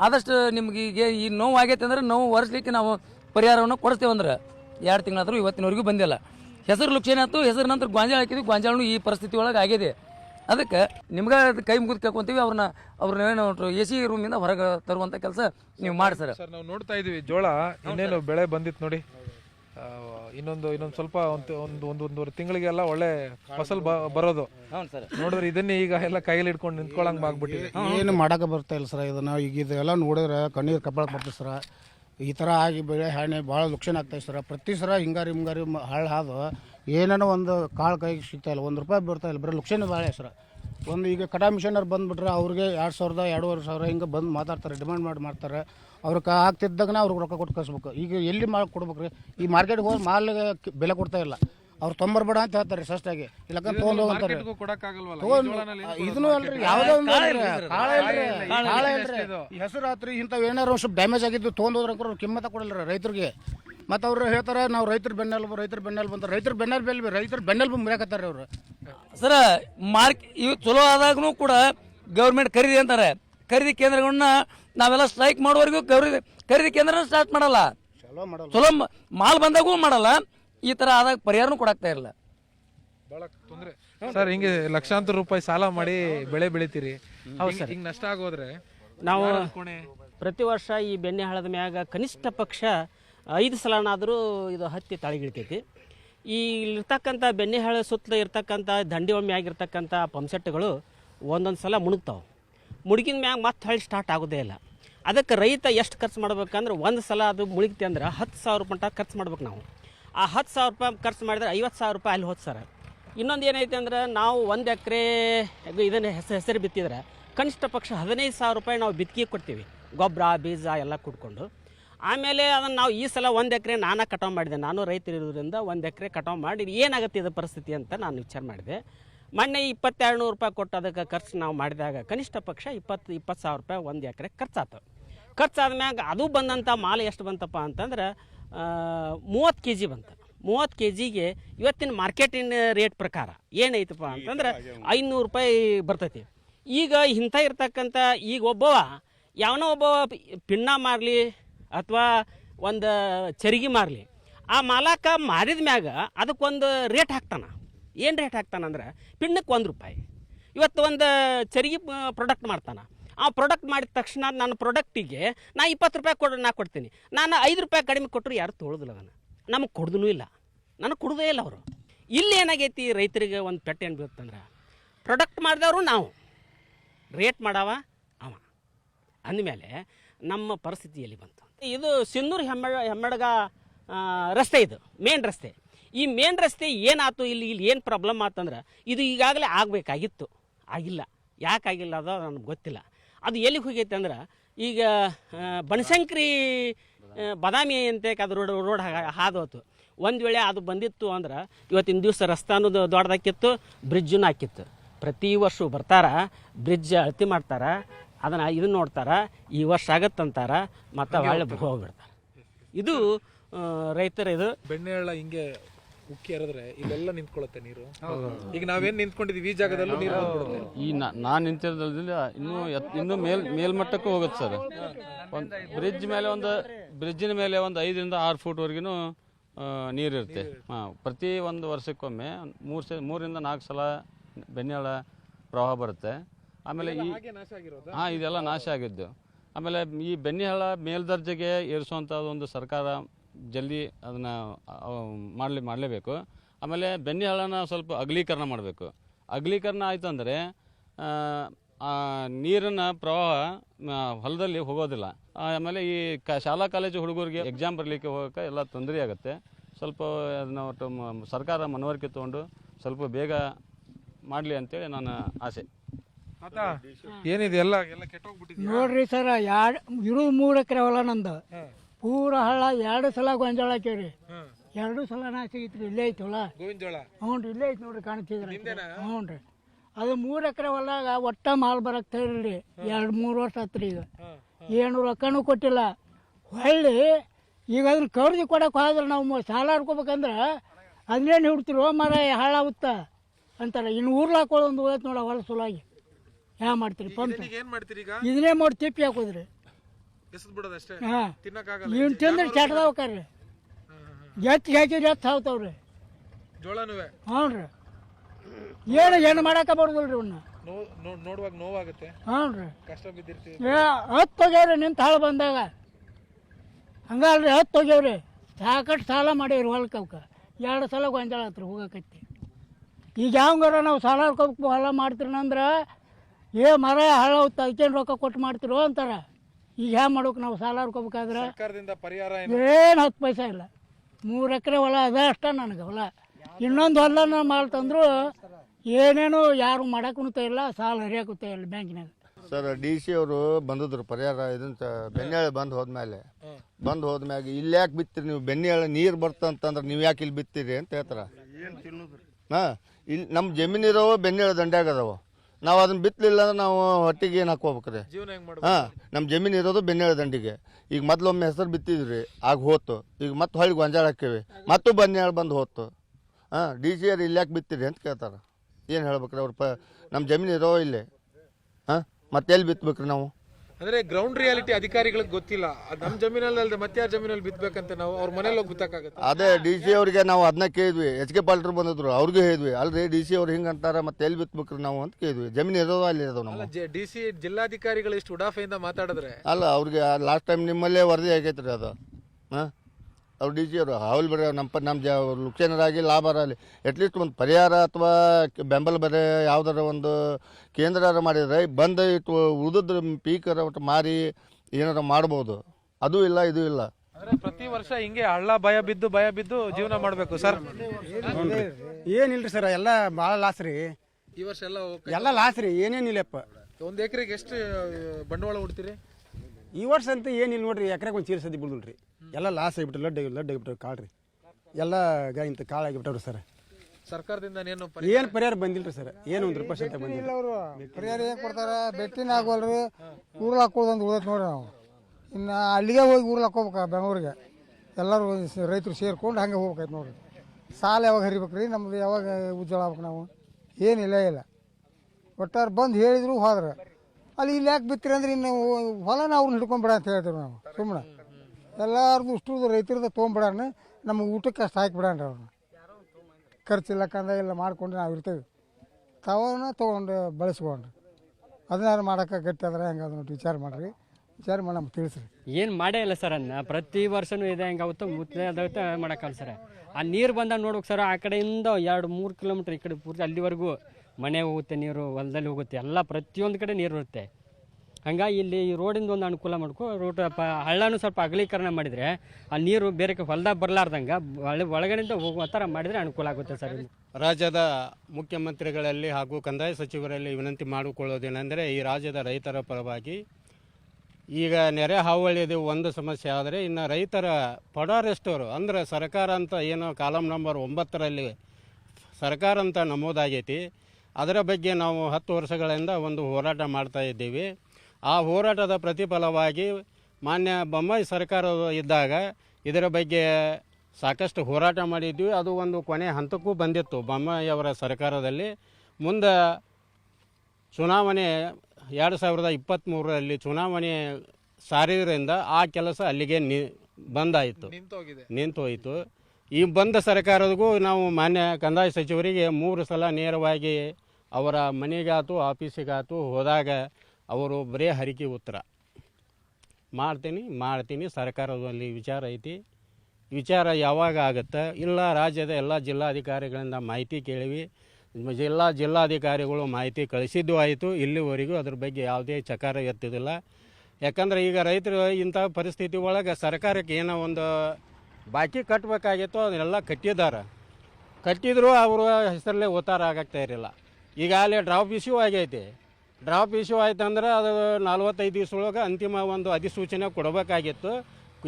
ಆದಷ್ಟು ನಿಮ್ಗೆ ಈಗ ಈ ನೋವು ಆಗೈತೆ ಅಂದ್ರೆ ನೋವು ಒರೆಸ್ಲಿಕ್ಕೆ ನಾವು ಪರಿಹಾರವನ್ನು ಕೊಡಿಸ್ತೇವೆ ಅಂದ್ರೆ. ಎರಡು ತಿಂಗಳಾದರೂ ಇವತ್ತಿನವರೆಗೂ ಬಂದಿಲ್ಲ. ಹೆಸರು ಲುಕ್ಷೇನ ಆಯ್ತು, ಹೆಸರು ನಂತರ ಗೊಂಜಾಳ ಹಾಕಿದ್ವಿ. ಗೊಂಜಾಳನು ಈ ಪರಿಸ್ಥಿತಿ ಒಳಗೆ ಆಗಿದೆ. ಅದಕ್ಕೆ ನಿಮ್ಗೆ ಅದು ಕೈ ಮುಗಿದು ಕೇಳ್ಕೊಂತೀವಿ ಅವ್ರನ್ನ ಅವ್ರನ್ನ ಏನು ಎ ಸಿ ರೂಮಿಂದ ಹೊರಗೆ ತರುವಂಥ ಕೆಲಸ ನೀವು ಮಾಡಿ ಸರ್. ಸರ್ ನಾವು ನೋಡ್ತಾ ಇದೀವಿ. ಜೋಳ ಇನ್ನೇನು ಬೆಳೆ ಬಂದಿತ್ತು ನೋಡಿ. ಆ, ಇನ್ನೊಂದು ಇನ್ನೊಂದು ಸ್ವಲ್ಪ ಒಂದು ಒಂದು ಒಂದು ಒಂದೂವರೆ ತಿಂಗಳಿಗೆಲ್ಲ ಒಳ್ಳೆ ಫಸಲ್ ಬ- ಬರೋದು. ಹೌದು ಸರ್. ನೋಡಿದ್ರೆ ಇದನ್ನೇ ಈಗ ಎಲ್ಲ ಕೈಯಲ್ಲಿ ಇಟ್ಕೊಂಡು ನಿಂತ್ಕೊಳಂಗ್ ಆಗ್ಬಿಟ್ಟಿದೆ. ಏನು ಮಾಡಕ್ಕೆ ಬರ್ತಾ ಇಲ್ಲ ಸರ್ ಇದನ್ನ. ಈಗ ಇದೆಲ್ಲ ನೋಡಿದ್ರೆ ಕಣ್ಣೀರು ಕಪ್ಪಳ ಬರ್ತದೆ ಸರ್. ಈ ಥರ ಆಗಿ ಬೆಳೆ ಹಾನಿ ಭಾಳ ಲುಕ್ಷಣ ಆಗ್ತಾಯಿದೆ ಸರ್. ಪ್ರತಿ ಸರ ಹಿಂಗಾರಿ ಮುಂಗಾರಿ ಮ- ಹಾಳು ಹಾದು ಏನೇನೋ ಒಂದು ಕಾಳು ಕೈಗೆ ಸಿಗ್ತಾ ಇಲ್ಲ. ಒಂದು ರೂಪಾಯಿ ಬರ್ತಾ ಇಲ್ಲ. ಬರೀ ಲುಕ್ಷಣ ಭಾಳ ಹೆಸರು. ಒಂದು ಈಗ ಕಟಾ ಮಿಷನರ್ ಬಂದುಬಿಟ್ರೆ ಅವ್ರಿಗೆ ಎರಡು ಸಾವಿರದ, ಎರಡೂವರೆ ಸಾವಿರ ಹಿಂಗೆ ಬಂದು ಮಾತಾಡ್ತಾರೆ, ಡಿಮಾಂಡ್ ಮಾಡಿ ಮಾಡ್ತಾರೆ. ಅವ್ರಿಗೆ ಆಗ್ತಿದ್ದಾಗನ ಅವ್ರಿಗೆ ರೊಕ್ಕ ಕೊಟ್ಟು ಕಳಿಸ್ಬೇಕು. ಈಗ ಎಲ್ಲಿ ಮಾಡಿ ಕೊಡ್ಬೇಕು ರೀ ಈ ಮಾರ್ಕೆಟ್ಗೆ ಹೋಗಿ ಮಾಲ್ಗೆ ಬೆಲೆ ಕೊಡ್ತಾ ಇಲ್ಲ. ಅವ್ರು ತೊಂಬರ್ಬೇಡ ಅಂತ ಹೇಳ್ತಾರೆ ಸಷ್ಟಾಗಿ. ಇಲ್ಲಕ್ಕ ತೊಗೊಂಡು ಹೋಗಂತಾರೆ. ಇದನ್ನು ಅಲ್ರಿ ಯಾವುದೋ ಒಂದು ಕಾಳ ಇಲ್ರಿ ಕಾಳ ಇಲ್ರಿ. ಹೆಸರು ಆತ್ರಿ ಇಂಥವು ಏನಾರು ಸ್ವಲ್ಪ ಡ್ಯಾಮೇಜ್ ಆಗಿದ್ದು ತೊಗೊಂಡು ಹೋದ್ರೆ ಅವ್ರು ಕಿಮ್ಮತ್ತ ಕೊಡಲ್ಲ ರೈತರಿಗೆ. ಮತ್ತೆ ಅವ್ರು ಹೇಳ್ತಾರೆ ನಾವು ರೈತರ ಬೆನ್ನೆಲುಬು ರೈತರ ಬೆನ್ನೆಲುಬು ಅಂತ. ರೈತರ ಬೆನ್ನೆಲ್ ಬೆಲ್ಬಿ ರೈತರ ಬೆನ್ನೆಲುಬು ಮುರಿಯಾಕತ್ತಾರ ಅವ್ರು. ಸರ ಮಾರ್ಕ್ ಇವು ಚಲೋ ಆದಾಗೂ ಕೂಡ ಗೌರ್ಮೆಂಟ್ ಖರೀದಿ ಅಂತಾರೆ. ಖರೀದಿ ಕೇಂದ್ರಗಳನ್ನ ನಾವೆಲ್ಲ ಸ್ಟ್ರೈಕ್ ಮಾಡೋವರೆಗೂ ಖರೀದಿ ಖರೀದಿ ಕೇಂದ್ರ ಸ್ಟಾರ್ಟ್ ಮಾಡಲ್ಲ. ಚಲೋ ಮಾಡಲ್ಲ. ಚಲೋ ಮ- ಮಾಲ್ ಬಂದಾಗೂ ಮಾಡಲ್ಲ. ಈ ತರ ಆದಾಗ ಪರಿಹಾರನೂ ಕೊಡಾಕ್ತಾ ಇಲ್ಲ ಬಹಳ ತೊಂದ್ರೆ. ಸರ್ ಹಿಂಗೆ ಲಕ್ಷಾಂತರ ರೂಪಾಯಿ ಸಾಲ ಮಾಡಿ ಬೆಳೆ ಬೆಳಿತೀರಿ. ಹಿಂಗ್- ಹಿಂಗ್ ನಷ್ಟ ಆಗೋದ್ರೆ ನಾವು ಪ್ರತಿ ವರ್ಷ ಈ ಬೆಣ್ಣೆ ಹಳದ ಮ್ಯಾಗ ಕನಿಷ್ಠ ಪಕ್ಷ ಐದು ಸಲನಾದರೂ ಇದು ಹತ್ತಿ ತಳಗಿಳಿತೈತಿ ಈ ಇಲ್ಲಿರ್ತಕ್ಕಂಥ ಬೆಣ್ಣೆ ಹಳ ಸುತ್ತಲೂ ಇರ್ತಕ್ಕಂಥ ದಂಡಿ ಒಮ್ಮೆ ಆಗಿರ್ತಕ್ಕಂಥ ಪಂಪ್ಸೆಟ್ಗಳು ಒಂದೊಂದು ಸಲ ಮುಣುಗ್ತಾವೆ. ಮುಡುಗಿನ ಮ್ಯಾಗ ಮತ್ತೆ ಹಳ್ಳಿ ಸ್ಟಾರ್ಟ್ ಆಗೋದೇ ಇಲ್ಲ. ಅದಕ್ಕೆ ರೈತ ಎಷ್ಟು ಖರ್ಚು ಮಾಡ್ಬೇಕಂದ್ರೆ ಒಂದು ಸಲ ಅದು ಮುಳುಗ್ತಿ ಅಂದ್ರೆ ಹತ್ತು ಸಾವಿರ ರೂಪಾಯಿ ಮಟ್ಟ ಖರ್ಚು ಮಾಡ್ಬೇಕು ನಾವು. ಆ ಹತ್ತು ಸಾವಿರ ರೂಪಾಯಿ ಖರ್ಚು ಮಾಡಿದ್ರೆ ಐವತ್ತು ಸಾವಿರ ರೂಪಾಯಿ ಅಲ್ಲಿ ಹೋದ್ ಇನ್ನೊಂದು ಏನೈತೆ ಅಂದ್ರೆ ನಾವು ಒಂದು ಎಕರೆ ಇದನ್ನು ಹೆಸರು ಹೆಸರು ಬಿತ್ತಿದ್ರೆ ಕನಿಷ್ಠ ಪಕ್ಷ ಹದಿನೈದು ಸಾವಿರ ರೂಪಾಯಿ ನಾವು ಬಿತ್ತಿಗೆ ಕೊಡ್ತೀವಿ. ಗೊಬ್ಬರ ಬೀಜ ಎಲ್ಲ ಕೊಟ್ಕೊಂಡು ಆಮೇಲೆ ಅದನ್ನು ನಾವು ಈ ಸಲ ಒಂದು ಎಕರೆ ನಾನೇ ಕಟಾವು ಮಾಡಿದೆ. ನಾನು ರೈತರಿರೋದ್ರಿಂದ ಒಂದು ಎಕರೆ ಕಟಾವು ಮಾಡಿ ಇದೇನಾಗುತ್ತೆ ಇದು ಪರಿಸ್ಥಿತಿ ಅಂತ ನಾನು ವಿಚಾರ ಮಾಡಿದೆ. ಮೊನ್ನೆ ಇಪ್ಪತ್ತೆರಡು ನೂರು ರೂಪಾಯಿ ಕೊಟ್ಟು ಅದಕ್ಕೆ ಖರ್ಚು ನಾವು ಮಾಡಿದಾಗ ಕನಿಷ್ಠ ಪಕ್ಷ ಇಪ್ಪತ್ತು ಇಪ್ಪತ್ತು ಸಾವಿರ ರೂಪಾಯಿ ಒಂದು ಎಕರೆ ಖರ್ಚಾತು. ಮ್ಯಾಗ ಅದು ಬಂದಂಥ ಮಾಲ್ ಎಷ್ಟು ಬಂತಪ್ಪ ಅಂತಂದ್ರೆ ಮೂವತ್ತು ಕೆ ಜಿ ಬಂತು. ಮೂವತ್ತು ಕೆ ಜಿಗೆ ಇವತ್ತಿನ ಮಾರ್ಕೆಟಿನ ರೇಟ್ ಪ್ರಕಾರ ಏನೈತಪ್ಪ ಅಂತಂದ್ರೆ ಐನೂರು ರೂಪಾಯಿ ಬರ್ತೈತಿ. ಈಗ ಇಂಥ ಇರ್ತಕ್ಕಂಥ ಈಗ ಒಬ್ಬವ ಯಾವನೋ ಒಬ್ಬ ಪಿಣ್ಣ ಮಾರಲಿ ಅಥವಾ ಒಂದು ಚರಿಗೆ ಮಾರಲಿ ಆ ಮಾಲಕ ಮಾರಿದ ಮ್ಯಾಗ ಅದಕ್ಕೊಂದು ರೇಟ್ ಹಾಕ್ತಾನ. ಏನು ರೇಟ್ ಹಾಕ್ತಾನಂದ್ರೆ ಪಿಣ್ಣಕ್ಕೆ ಒಂದು ರೂಪಾಯಿ. ಇವತ್ತು ಒಂದು ಚರಿಗೆ ಪ್ರಾಡಕ್ಟ್ ಮಾಡ್ತಾನೆ. ಆ ಪ್ರಾಡಕ್ಟ್ ಮಾಡಿದ ತಕ್ಷಣ ನನ್ನ ಪ್ರಾಡಕ್ಟಿಗೆ ನಾ ಇಪ್ಪತ್ತು ರೂಪಾಯಿ ಕೊಡ, ನಾ ಕೊಡ್ತೀನಿ. ನಾನು ಐದು ರೂಪಾಯಿ ಕಡಿಮೆ ಕೊಟ್ಟರು ಯಾರು ತೊಳೋದಿಲ್ಲ ಅದನ್ನು. ನಮಗೆ ಕೊಡ್ದೂ ಇಲ್ಲ. ನನಗೆ ಕೊಡೋದೇ ಇಲ್ಲ ಅವರು. ಇಲ್ಲಿ ಏನಾಗೈತಿ ರೈತರಿಗೆ ಒಂದು ಪೆಟ್ಟು ಏನು ಬೀಳುತ್ತಂದ್ರೆ ಪ್ರಾಡಕ್ಟ್ ಮಾಡಿದವರು ನಾವು. ರೇಟ್ ಮಾಡವ ಅವ. ಅಂದಮೇಲೆ ನಮ್ಮ ಪರಿಸ್ಥಿತಿಯಲ್ಲಿ ಬಂತು ಇದು ಸಿನ್ನೂರು ಹೆಮ್ಮ, ಹೆಮ್ಮಡಗ ರಸ್ತೆ ಇದು ಮೇನ್ ರಸ್ತೆ. ಈ ಮೇನ್ ರಸ್ತೆ ಏನಾಯ್ತು ಇಲ್ಲಿ ಇಲ್ಲಿ ಏನು ಪ್ರಾಬ್ಲಮ್ ಆತಂದ್ರೆ, ಇದು ಈಗಾಗಲೇ ಆಗಬೇಕಾಗಿತ್ತು. ಆಗಿಲ್ಲ. ಯಾಕಾಗಿಲ್ಲ ಅದು ನನಗೆ ಗೊತ್ತಿಲ್ಲ. ಅದು ಎಲ್ಲಿಗೆ ಹೋಗೈತೆ ಅಂದ್ರೆ ಈಗ ಬನಶಂಕ್ರಿ ಬದಾಮಿ ಅಂತ ಅದು ರೋಡ್ ರೋಡ್ ಹಾದೋತು. ಒಂದು ವೇಳೆ ಅದು ಬಂದಿತ್ತು ಅಂದ್ರೆ ಇವತ್ತಿನ ದಿವಸ ರಸ್ತಾನು ದೊಡ್ಡದಾಕಿತ್ತು ಬ್ರಿಡ್ಜನ್ನು ಹಾಕಿತ್ತು. ಪ್ರತಿ ವರ್ಷ ಬರ್ತಾರ ಬ್ರಿಡ್ಜ್ ಅಳತಿ ಮಾಡ್ತಾರೆ ಅದನ್ನು ಇದು ನೋಡ್ತಾರೆ ಈ ವರ್ಷ ಆಗತ್ತಂತಾರ ಮತ್ತು ಹೊಳ್ಳಿ ಹೋಗ್ಬಿಡ್ತಾರೆ. ಇದು ರೈತರ ಇದು ಬೆಣ್ಣೆ ಹಿಂಗೆ ಉಕ್ಕಿ ಹರಿದ್ರೆ ಇಲ್ಲೆಲ್ಲ ನಿಂತ್ಕೊಳ್ಳುತ್ತೆ ನೀರು. ಈಗ ನಾವೇನ್ ನಿಂತ್ಕೊಂಡಿದೀವಿ ಈ ಜಾಗದಲ್ಲೂ ನೀರು ಬಂದ್ಬಿಡುತ್ತೆ. ಈ ನಾನು ನಿಂತಿರೋದ್ರಿಂದ ಇನ್ನೂ ಎತ್- ಇನ್ನೂ ಮೇಲ್ ಮೇಲ್ಮಟ್ಟಕ್ಕೂ ಹೋಗುತ್ತೆ ಸರ್. ಒಂದು ಬ್ರಿಡ್ಜ್ ಮೇಲೆ ಒಂದು ಬ್ರಿಡ್ಜಿನ ಮೇಲೆ ಒಂದು ಐದರಿಂದ ಆರು ಫೂಟ್ವರೆಗೂ ನೀರಿರುತ್ತೆ ಹಾಂ ಪ್ರತಿ ಒಂದು ವರ್ಷಕ್ಕೊಮ್ಮೆ ಮೂರು ಸ ಮೂರಿಂದ ನಾಲ್ಕು ಸಲ ಬೆನ್ನೆಳ ಪ್ರವಾಹ ಬರುತ್ತೆ. ಆಮೇಲೆ ಈ ನಾಶ ಆಗಿರೋದು? ಹಾಂ ಇದೆಲ್ಲ ನಾಶ ಆಗಿದ್ದು. ಆಮೇಲೆ ಈ ಬೆನ್ನಿಹಳ ಮೇಲ್ದರ್ಜೆಗೆ ಏರಿಸುವಂಥದ್ದು ಒಂದು ಸರ್ಕಾರ ಜಲ್ದಿ ಅದನ್ನು ಮಾಡಲಿ ಮಾಡಲೇಬೇಕು. ಆಮೇಲೆ ಬೆನ್ನಿಹಳ್ಳನ ಸ್ವಲ್ಪ ಅಗಲೀಕರಣ ಮಾಡಬೇಕು. ಅಗಲೀಕರಣ ಆಯಿತು ಅಂದರೆ ನೀರಿನ ಪ್ರವಾಹ ಹೊಲದಲ್ಲಿ ಹೋಗೋದಿಲ್ಲ. ಆಮೇಲೆ ಈ ಕ ಶಾಲಾ ಕಾಲೇಜು ಹುಡುಗರಿಗೆ ಎಕ್ಸಾಮ್ ಬರಲಿಕ್ಕೆ ಹೋಗೋಕೆ ಎಲ್ಲ ತೊಂದರೆ ಆಗುತ್ತೆ. ಸ್ವಲ್ಪ ಅದನ್ನ ಒಟ್ಟು ಮ- ಸರ್ಕಾರ ಮನವರಿಕೆ ತೊಗೊಂಡು ಸ್ವಲ್ಪ ಬೇಗ ಮಾಡಲಿ ಅಂತೇಳಿ ನನ್ನ ಆಸೆ. ಏನಿದೆ? ಎಲ್ಲ ಎಲ್ಲ ಕೆಟ್ಟೋಗ್ಬಿಟ್ಟಿದೆ ನೋಡ್ರಿ ಸರ್ ಎರಡು ಇರೋದು ಮೂರು ಎಕರೆ ಹೊಲ ನಂದು. ಪೂರ ಹಳ್ಳ ಎರಡು ಸಲ ಗೊಂಜಾಳ ಹಾಕೇವ್ರಿ ಎರಡು ಸಲ ನಾಶ ಇಲ್ಲೇ ಐತಿ ಹೊಲ ಹ್ಞೂ ರೀ ಇಲ್ಲೇ ಐತಿ ನೋಡ್ರಿ ಕಾಣ್ತಿದ್ರಿ ಹ್ಞೂ ರೀ. ಅದು ಮೂರು ಎಕರೆ ಹೊಲಾಗ ಒಟ್ಟ ಮಾಲ್ ಬರಕ್ ರೀ ಎರಡು ಮೂರು ವರ್ಷ ಆತ್ರಿ ಈಗ. ಏನು ರೊಕ್ಕನೂ ಕೊಟ್ಟಿಲ್ಲ. ಹೊಳ್ಳಿ ಈಗ ಅದನ್ನ ಕರ್ಜಿ ಕೊಡಕ್ಕೆ ಹೋದ್ರೆ ನಾವು ಮ- ಸಾಲ ಹಡ್ಕೋಬೇಕಂದ್ರೆ ಅದನ್ನೇನು ಹಿಡ್ತಿರೋ ಮರ ಹಾಳಾಗುತ್ತ ಅಂತಾರೆ. ಇನ್ನು ಊರ್ಲ ಹಾಕೊಳ್ಳೋ ಒಂದು ಹೋಯ್ತು ನೋಡ ಹೊಲ ಸುಲಾಗಿ ಯಾ ಮಾಡ್ತೀರಿ ಪಂಪ್. ಏನ್ ಮಾಡ್ತೀರಿ ಈಗ? ಇದನ್ನೇ ಮಾಡಿ ತಿಪ್ಪಿ ಹಾಕೋದ್ರಿ. ಎಸದ್ ಬಿಡೋದಷ್ಟೇ ಹಾಂ. ತಿನ್ನಕ್ಕಾಗಲ್ಲ ಇವ್ನು ತಿಂದ್ರೆ ಚಟ್ದಾವ್ಕಾರ್ರಿ ಎತ್ತಿಗೆ ಹಾಕಿದ್ರೆ ಎತ್ತು ಹಾವ್ತಾವ್ರಿ ಜೋಳನುವೆ? ಹ್ಞೂ ರೀ ಏನು ಏನು ಮಾಡಕ್ಕೆ ಬರೋದಿಲ್ಲ ಇವನ್ನ ನೋವು ನೋಡುವಾಗ ನೋವಾಗುತ್ತೆ? ಹ್ಞೂ ರೀ ಕಷ್ಟ ಬಿದ್ದಿರ್ತೀವಿ. ಏ ಹತ್ತು ಹೋಗ್ಯಾವ್ರಿ ನಿಂತ ಹಾಳು ಬಂದಾಗ. ಹಂಗಲ್ರಿ ಹತ್ತು ಹೋಗ್ಯಾವ್ರಿ. ಸಾಕಷ್ಟು ಸಾಲ ಮಾಡೇವ್ರಿ ಹೊಲಕ್ಕೆ ಅವಕ್ಕೆ ಎರಡು ಸಲ ಗೊಂಜಾಳ ಹತ್ರ ಹೋಗಕತ್ತಿ. ಈಗ ಯಾವಂಗಾರ ನಾವು ಸಾಲ ಹೊಲ ಮಾಡ್ತೀರಿ ಅಂದ್ರೆ ಏ ಮರ ಹಾಳಾಗುತ್ತೆ ಅದಕ್ಕೇನು ರೊಕ್ಕ ಕೊಟ್ಟು ಮಾಡ್ತಿರೋ ಅಂತಾರೆ. ಈಗ ಹ್ಯಾ ಮಾಡ್ಬೇಕು ನಾವು ಸಾಲ ಹರ್ಕೋಬೇಕಾದ್ರೆ ಸರ್ಕಾರದಿಂದ ಪರಿಹಾರ ಏನು? ಏನು ಹತ್ತು ಪೈಸೆ ಇಲ್ಲ. ಮೂರು ಎಕರೆ ಹೊಲ ಅದ ಅಷ್ಟ ನನಗೆ ಹೊಲ. ಇನ್ನೊಂದು ಹೊಲನ ಮಾಡ್ತಂದ್ರು ಏನೇನು ಯಾರು ಮಾಡಕ್ಕೂ ಇಲ್ಲ ಸಾಲ ಹರಿಯಾಕುತ್ತ ಇಲ್ಲ ಬ್ಯಾಂಕಿನಾಗ ಸರ್ ಡಿ ಸಿ ಅವರು ಬಂದಿದ್ರು ಪರಿಹಾರ ಇದನ್ನ ಬೆನ್ನೆಳೆ ಬಂದು ಹೋದ್ಮೇಲೆ ಬಂದು ಹೋದ್ಮ್ಯಾಗ ಇಲ್ಲಿ ಯಾಕೆ ಬಿತ್ತೀರಿ ನೀವು? ಬೆನ್ನೆಳೆ ನೀರು ಬರ್ತಂತಂದ್ರೆ ನೀವು ಯಾಕೆ ಇಲ್ಲಿ ಬಿತ್ತೀರಿ ಅಂತ ಹೇಳ್ತಾರ. ಹಾಂ ಇಲ್ಲಿ ನಮ್ಮ ಜಮೀನು ಇರೋ ಬೆನ್ನೆಳೆ ದಂಡ್ಯಾಗ ಅದಾವ. ನಾವು ಅದನ್ನ ಬಿತ್ತಲಿಲ್ಲ ಅಂದ್ರೆ ನಾವು ಹೊಟ್ಟಿಗೆ ಏನು ಹಾಕೋಬೇಕ್ರಿ ಜೀವನ ಹೆಂಗ್ ಮಾಡ್ಬೇಕು? ಹಾಂ ನಮ್ಮ ಜಮೀನು ಇರೋದು ಬೆನ್ನೆಳೆ ದಂಡಿಗೆ. ಈಗ ಮೊದ್ಲೊಮ್ಮೆ ಹೆಸರು ಬಿತ್ತಿದ್ರಿ ಆಗ ಹೋತು. ಈಗ ಮತ್ತೆ ಹೊಳ್ಳಿ ಗೊಂಜಾಳ ಹಾಕೇವಿ ಮತ್ತು ಬೆನ್ನೆಳೆ ಬಂದು ಹೋತು. ಹಾಂ ಡಿ ಸಿ ಆರ್ ಇಲ್ಲಿ ಯಾಕೆ ಬಿತ್ತೀರಿ ಅಂತ ಕೇಳ್ತಾರೆ. ಏನು ಹೇಳ್ಬೇಕ್ರಿ ಅವ್ರ ಪ ನಮ್ಮ ಜಮೀನು ಇರೋ ಇಲ್ಲೇ. ಹಾಂ ಮತ್ತೆ ಎಲ್ಲಿ ಬಿತ್ತಬೇಕ್ರಿ ನಾವು? ಅಂದ್ರೆ ಗ್ರೌಂಡ್ ರಿಯಾಲಿಟಿ ಅಧಿಕಾರಿಗಳಿಗೆ ಗೊತ್ತಿಲ್ಲ. ಅದು ನಮ್ ಜಮೀನಲ್ಲಿ ಅಲ್ಲದೆ ಮತ್ತೆ ಯಾರ ಜಮೀನಲ್ಲಿ ಬಿತ್ಬೇಕಂತ ನಾವು ಅವ್ರ ಮನೇಲಿ ಹೋಗಿ ಬಿತ್ತಕ್ಕಾಗತ್ತೆ ಅದೇ ಡಿ ಸಿ ಅವರಿಗೆ ನಾವು ಅದನ್ನ ಕೇಳಿದ್ವಿ. ಎಚ್ ಕೆ ಪಾಲ್ಟ್ರು ಬಂದಿದ್ರು ಅವ್ರಿಗೂ ಹೇಳಿದ್ವಿ. ಅಲ್ರಿ ಡಿ ಸಿ ಅವ್ರು ಹಿಂಗೆ ಅಂತಾರೆ ಮತ್ತೆ ಎಲ್ಲಿ ಬಿತ್ಬೇಕ್ರಿ ನಾವು ಅಂತ ಕೇಳಿದ್ವಿ. ಜಮೀನು ಇರೋದು ಅಲ್ಲಿ ಇರೋದು ಅಲ್ಲ ನಮ್ಮ ಡಿ ಸಿ ಜಿಲ್ಲಾಧಿಕಾರಿಗಳು ಇಷ್ಟು ಉಡಾಫೆಯಿಂದ ಮಾತಾಡಿದ್ರೆ. ಅಲ್ಲ ಅವ್ರಿಗೆ ಲಾಸ್ಟ್ ಟೈಮ್ ನಿಮ್ಮಲ್ಲೇ ವರದಿ ಆಗೈತ್ರಿ ಅದು. ಹಾಂ? ಅವ್ರು ಡಿ ಜಿ ಅವರು ಅವ್ರು ಬರ ನಮ್ಮ ಪ ನಮ್ಮ ಜ ಲುಕ್ಸೇನರಾಗಿ ಲಾಭ ಆಗಲಿ ಅಟ್ಲೀಸ್ಟ್ ಒಂದು ಪರಿಹಾರ ಅಥವಾ ಕ- ಬೆಂಬಲ ಬೆಲೆ ಯಾವ್ದಾರ ಒಂದು ಕೇಂದ್ರ ಮಾಡಿದರೆ ಬಂದು ಇಟ್ಟು ಉಳಿದ್ರ ಪೀಕರ ಒಟ್ಟು ಮಾರಿ ಏನಾರ ಮಾಡ್ಬೋದು. ಅದು ಇಲ್ಲ ಇದು ಇಲ್ಲ. ಅಂದ್ರೆ ಪ್ರತಿ ವರ್ಷ ಹಿಂಗೆ ಹಳ್ಳ ಭಯ ಬಿದ್ದು ಭಯ ಬಿದ್ದು ಜೀವನ ಮಾಡಬೇಕು ಸರ್? ಏನಿಲ್ರಿ ಸರ್ ಎಲ್ಲ ಭಾಳ ಲಾಸ್ ರೀ. ಈ ವರ್ಷ ಎಲ್ಲ ಎಲ್ಲ ಲಾಸ್ ರೀ ಏನೇನಿಲ್ಲಪ್ಪ. ಒಂದ್ ಎಕರೆಗೆ ಎಷ್ಟು ಬಂಡವಾಳ ಹುಡ್ತೀರಿ? ಈ ವರ್ಷ ಅಂತ ಏನಿಲ್ಲ ನೋಡ್ರಿ ಎಕರೆಗೆ ಒಂದು ಚೀಲ ಸದಿ ಬಿಡುದಿಲ್ರಿ ಎಲ್ಲ ಲಾಸ್ ಆಗಿಬಿಟ್ಟು ಲಡ್ಡು ಲಡ್ ಆಗಿಬಿಟ್ರು ಕಾಳು ರೀ ಎಲ್ಲ ಗ ಇಂಥ ಕಾಳು ಆಗಿಬಿಟ್ಟವ್ರಿ ಸರ್. ಸರ್ಕಾರದಿಂದ ಏನು ಏನು ಪರಿಹಾರ ರೀ ಸರ್. ಏನು ಒಂದು ರೂಪಾಯಿ ಸಹಿತ ಬಂದಿಲ್ಲ. ಅವರು ಪರಿಹಾರ ಏನು ಕೊಡ್ತಾರೆ? ಬೆಟ್ಟಿನ ಆಗೋಲ್ರಿ ಊರ್ಲ ಹಾಕೋದಂತ ಉಳ್ದೈತೆ ನೋಡ್ರಿ ನಾವು. ಇನ್ನು ಅಲ್ಲಿಗೆ ಹೋಗಿ ಊರ್ಲ ಹಾಕೋಬೇಕು ಬೆಂಗಳೂರಿಗೆ. ಎಲ್ಲರೂ ಸ- ರೈತರು ಸೇರ್ಕೊಂಡು ಹಂಗೆ ಹೋಗ್ಬೇಕಾಯ್ತು ನೋಡ್ರಿ. ಸಾಲ ಯಾವಾಗ ಹರಿಬೇಕು ರೀ ನಮ್ದು ಯಾವಾಗ ಉಜ್ವಲ ಆಗ್ಬೇಕು ನಾವು? ಏನಿಲ್ಲ ಇಲ್ಲ ಒಟ್ಟಾರೆ ಬಂದು ಹೇಳಿದ್ರು ಹೋದ್ರೆ. ಅಲ್ಲಿ ಇಲ್ಲಿ ಯಾಕೆ ಬಿತ್ತಿರಿ ಅಂದ್ರೆ ಇನ್ನು ಹೊಲನ ಅವ್ರನ್ನ ಹಿಡ್ಕೊಂಡ್ಬಿಡ ಅಂತ ಹೇಳ್ತೀವಿ ನಾವು ಸುಮ್ಮನೆ ಎಲ್ಲಾರ್ದು ಇಷ್ಟು ರೈತರದ್ದು ತೊಗೊಂಬಿಡೋಣ ನಮ್ಗೆ ಊಟಕ್ಕೆ ಅಷ್ಟು ಹಾಕಿಬಿಡಾನ್ರಿ ಅವ್ರನ್ನ ಖರ್ಚಿಲ್ಲ ಕಂದ ಇಲ್ಲ ಮಾಡ್ಕೊಂಡು ನಾವು ಇರ್ತೇವೆ. ತವನ ತೊಗೊಂಡು ಬಳಸ್ಕೊಂಡು. ಅದನ್ನಾರು ಮಾಡೋಕೆ ಗಟ್ಟಿ ಆದರೆ ಹೆಂಗೆ ಅದನ್ನ ವಿಚಾರ ಮಾಡಿರಿ. ವಿಚಾರ ಮಾಡಿ ನಮ್ಗೆ ತಿಳಿಸ್ರಿ. ಏನು ಮಾಡೇ ಇಲ್ಲ ಸರ್ ಅದನ್ನ ಪ್ರತಿ ವರ್ಷನೂ ಇದೆ ಹೆಂಗಾಗುತ್ತೋ ಮುತ್ತೆ ಮಾಡೋಕ್ಕಲ್ಲ ಸರ್. ಆ ನೀರು ಬಂದಾಗ ನೋಡೋಕೆ ಸರ್, ಆ ಕಡೆಯಿಂದ ಎರಡು, ಮೂರು ಕಿಲೋಮೀಟ್ರ್ ಈ ಕಡೆ ಪೂರ್ತಿ ಅಲ್ಲಿವರೆಗೂ ಮನೆ ಹೋಗುತ್ತೆ ನೀರು, ಹೊಲದಲ್ಲಿ ಹೋಗುತ್ತೆ. ಎಲ್ಲ ಪ್ರತಿಯೊಂದು ಕಡೆ ನೀರು ಇರುತ್ತೆ. ಹಂಗಾಗಿ ಇಲ್ಲಿ ಈ ರೋಡಿಂದ ಒಂದು ಅನುಕೂಲ ಮಾಡ್ಕೊ ರೋಡ್ ಪ ಹಳ್ಳನೂ ಸ್ವಲ್ಪ ಅಗಲೀಕರಣ ಮಾಡಿದರೆ ಆ ನೀರು ಬೇರೆ ಹೊಲ್ದಾಗ ಬರಲಾರ್ದಂಗೆ ಒಳ ಒಳಗಡೆಯಿಂದ ಹೋಗುವ ಥರ ಮಾಡಿದರೆ ಅನುಕೂಲ ಆಗುತ್ತೆ ಸರ್ ರಾಜ್ಯದ ಮುಖ್ಯಮಂತ್ರಿಗಳಲ್ಲಿ ಹಾಗೂ ಕಂದಾಯ ಸಚಿವರಲ್ಲಿ ವಿನಂತಿ ಮಾಡಿಕೊಳ್ಳೋದೇನೆಂದರೆ ಈ ರಾಜ್ಯದ ರೈತರ ಪರವಾಗಿ ಈಗ ನೆರೆ ಹಾವಳಿದು ಒಂದು ಸಮಸ್ಯೆ ಆದರೆ ಇನ್ನು ರೈತರ ಪಡಾರೆಸ್ಟೋರು ಅಂದರೆ ಸರ್ಕಾರ ಅಂತ ಏನು ಕಾಲಮ್ ನಂಬರ್ ಒಂಬತ್ತರಲ್ಲಿ ಸರ್ಕಾರ ಅಂತ ನಮೂದಾಗೈತಿ, ಅದರ ಬಗ್ಗೆ ನಾವು ಹತ್ತು ವರ್ಷಗಳಿಂದ ಒಂದು ಹೋರಾಟ ಮಾಡ್ತಾ ಇದ್ದೀವಿ. ಆ ಹೋರಾಟದ ಪ್ರತಿಫಲವಾಗಿ ಮಾನ್ಯ ಬೊಮ್ಮಾಯಿ ಸರ್ಕಾರ ಇದ್ದಾಗ ಇದರ ಬಗ್ಗೆ ಸಾಕಷ್ಟು ಹೋರಾಟ ಮಾಡಿದ್ವಿ. ಅದು ಒಂದು ಕೊನೆ ಹಂತಕ್ಕೂ ಬಂದಿತ್ತು ಬೊಮ್ಮಾಯಿಯವರ ಸರ್ಕಾರದಲ್ಲಿ. ಮುಂದೆ ಚುನಾವಣೆ ಎರಡು ಸಾವಿರದ ಇಪ್ಪತ್ತ್ಮೂರರಲ್ಲಿ ಚುನಾವಣೆ ಸಾರಿದ್ರಿಂದ ಆ ಕೆಲಸ ಅಲ್ಲಿಗೆ ನಿ ಬಂದಾಯಿತು. ನಿಂತು ನಿಂತೋಯಿತು. ಈ ಬಂದ ಸರ್ಕಾರದಗೂ ನಾವು ಮಾನ್ಯ ಕಂದಾಯ ಸಚಿವರಿಗೆ ಮೂರು ಸಲ ನೇರವಾಗಿ ಅವರ ಮನೆಗಾತು ಆಫೀಸಿಗಾತು ಹೋದಾಗ ಅವರು ಬರೀ ಹರಿಕೆ ಉತ್ತರ. ಮಾಡ್ತೀನಿ ಮಾಡ್ತೀನಿ, ಸರ್ಕಾರದಲ್ಲಿ ವಿಚಾರ ಐತಿ. ವಿಚಾರ ಯಾವಾಗ ಆಗುತ್ತೆ? ಇಲ್ಲ, ರಾಜ್ಯದ ಎಲ್ಲ ಜಿಲ್ಲಾಧಿಕಾರಿಗಳಿಂದ ಮಾಹಿತಿ ಕೇಳಿವಿ. ಜಿಲ್ಲಾ ಜಿಲ್ಲಾಧಿಕಾರಿಗಳು ಮಾಹಿತಿ ಕಳಿಸಿದ್ದು ಆಯಿತು. ಇಲ್ಲಿವರೆಗೂ ಅದ್ರ ಬಗ್ಗೆ ಯಾವುದೇ ಚಕಾರ ಎತ್ತಿದಿಲ್ಲ. ಯಾಕಂದ್ರೆ ಈಗ ರೈತರು ಇಂಥ ಪರಿಸ್ಥಿತಿ ಒಳಗೆ ಸರ್ಕಾರಕ್ಕೆ ಏನೋ ಒಂದು ಬಾಕಿ ಕಟ್ಟಬೇಕಾಗಿತ್ತು ಅದನ್ನೆಲ್ಲ ಕಟ್ಟಿದ್ದಾರೆ. ಕಟ್ಟಿದರೂ ಅವರು ಹೆಸರಲ್ಲೇ ಉತ್ತಾರ ಆಗಕ್ತಾ ಇರಲಿಲ್ಲ. ಈಗ ಅಲ್ಲಿ ಡ್ರಾಪ್ ಇಶ್ಯೂ ಆಗೈತಿ. ಡ್ರಾಪ್ ಇಶ್ಯೂ ಆಯ್ತು ಅಂದ್ರೆ ಅದು ನಲ್ವತ್ತೈದು ದಿವಸ ಒಳಗೆ ಅಂತಿಮ ಒಂದು ಅಧಿಸೂಚನೆ ಕೊಡಬೇಕಾಗಿತ್ತು.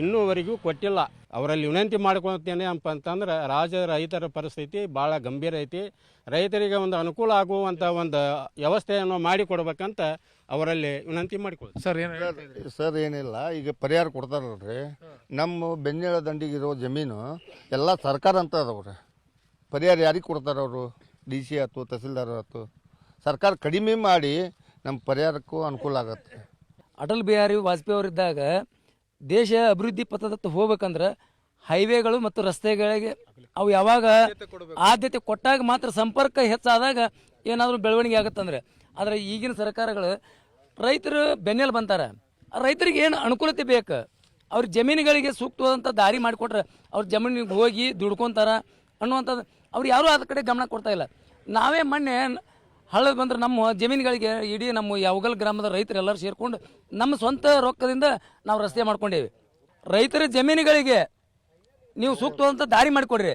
ಇನ್ನೂವರೆಗೂ ಕೊಟ್ಟಿಲ್ಲ. ಅವರಲ್ಲಿ ವಿನಂತಿ ಮಾಡ್ಕೊಳ್ತೇನೆ ಅಂತ ಅಂತಂದ್ರೆ ರಾಜ್ಯ ರೈತರ ಪರಿಸ್ಥಿತಿ ಭಾಳ ಗಂಭೀರ ಐತಿ. ರೈತರಿಗೆ ಒಂದು ಅನುಕೂಲ ಆಗುವಂಥ ಒಂದು ವ್ಯವಸ್ಥೆಯನ್ನು ಮಾಡಿಕೊಡ್ಬೇಕಂತ ಅವರಲ್ಲಿ ವಿನಂತಿ ಮಾಡಿಕೊಳ್ತೀನಿ. ಸರ್ ಏನು ಸರ್ ಏನಿಲ್ಲ. ಈಗ ಪರಿಹಾರ ಕೊಡ್ತಾರಲ್ರಿ ನಮ್ಮ ಬೆನ್ನೆಳ ದಂಡಿಗಿರೋ ಜಮೀನು ಎಲ್ಲ ಸರ್ಕಾರ ಅಂತ ಅದಾವ್ರಿ ಪರಿಹಾರ ಯಾರಿಗೆ ಕೊಡ್ತಾರೆ ಅವರು? ಡಿ ಸಿ ಆಯ್ತು ತಹಸೀಲ್ದಾರ್ ಆಯ್ತು. ಸರ್ಕಾರ ಕಡಿಮೆ ಮಾಡಿ ನಮ್ಮ ಪರಿಹಾರಕ್ಕೂ ಅನುಕೂಲ ಆಗತ್ತೆ. ಅಟಲ್ ಬಿಹಾರಿ ವಾಜಪೇಯಿ ಅವರಿದ್ದಾಗ ದೇಶ ಅಭಿವೃದ್ಧಿ ಪಥದತ್ತ ಹೋಗ್ಬೇಕಂದ್ರೆ ಹೈವೇಗಳು ಮತ್ತು ರಸ್ತೆಗಳಿಗೆ ಅವು ಯಾವಾಗ ಆದ್ಯತೆ ಕೊಟ್ಟಾಗ ಮಾತ್ರ ಸಂಪರ್ಕ ಹೆಚ್ಚಾದಾಗ ಏನಾದರೂ ಬೆಳವಣಿಗೆ ಆಗುತ್ತಂದ್ರೆ. ಆದರೆ ಈಗಿನ ಸರ್ಕಾರಗಳು ರೈತರು ಬೆನ್ನೆಲ್ ಬಂತಾರೆ. ರೈತರಿಗೆ ಏನು ಅನುಕೂಲತೆ ಬೇಕು? ಅವ್ರ ಜಮೀನುಗಳಿಗೆ ಸೂಕ್ತವಾದಂಥ ದಾರಿ ಮಾಡಿಕೊಟ್ರೆ ಅವ್ರ ಜಮೀನಿಗೆ ಹೋಗಿ ದುಡ್ಕೊಂತಾರ ಅನ್ನುವಂಥದ್ದು ಅವ್ರು ಯಾರೂ ಅದ್ರ ಕಡೆ ಗಮನ ಕೊಡ್ತಾ ಇಲ್ಲ. ನಾವೇ ಮೊನ್ನೆ ಹಳ್ಳದ ಬಂದ್ರೆ ನಮ್ಮ ಜಮೀನುಗಳಿಗೆ ಇಡೀ ನಮ್ಮ ಯಾವಗಲ್ ಗ್ರಾಮದ ರೈತರು ಎಲ್ಲರೂ ಸೇರ್ಕೊಂಡು ನಮ್ಮ ಸ್ವಂತ ರೊಕ್ಕದಿಂದ ನಾವು ರಸ್ತೆ ಮಾಡ್ಕೊಂಡೇವಿ. ರೈತರ ಜಮೀನುಗಳಿಗೆ ನೀವು ಸೂಕ್ತವಾದಂಥ ದಾರಿ ಮಾಡಿಕೊಡ್ರಿ.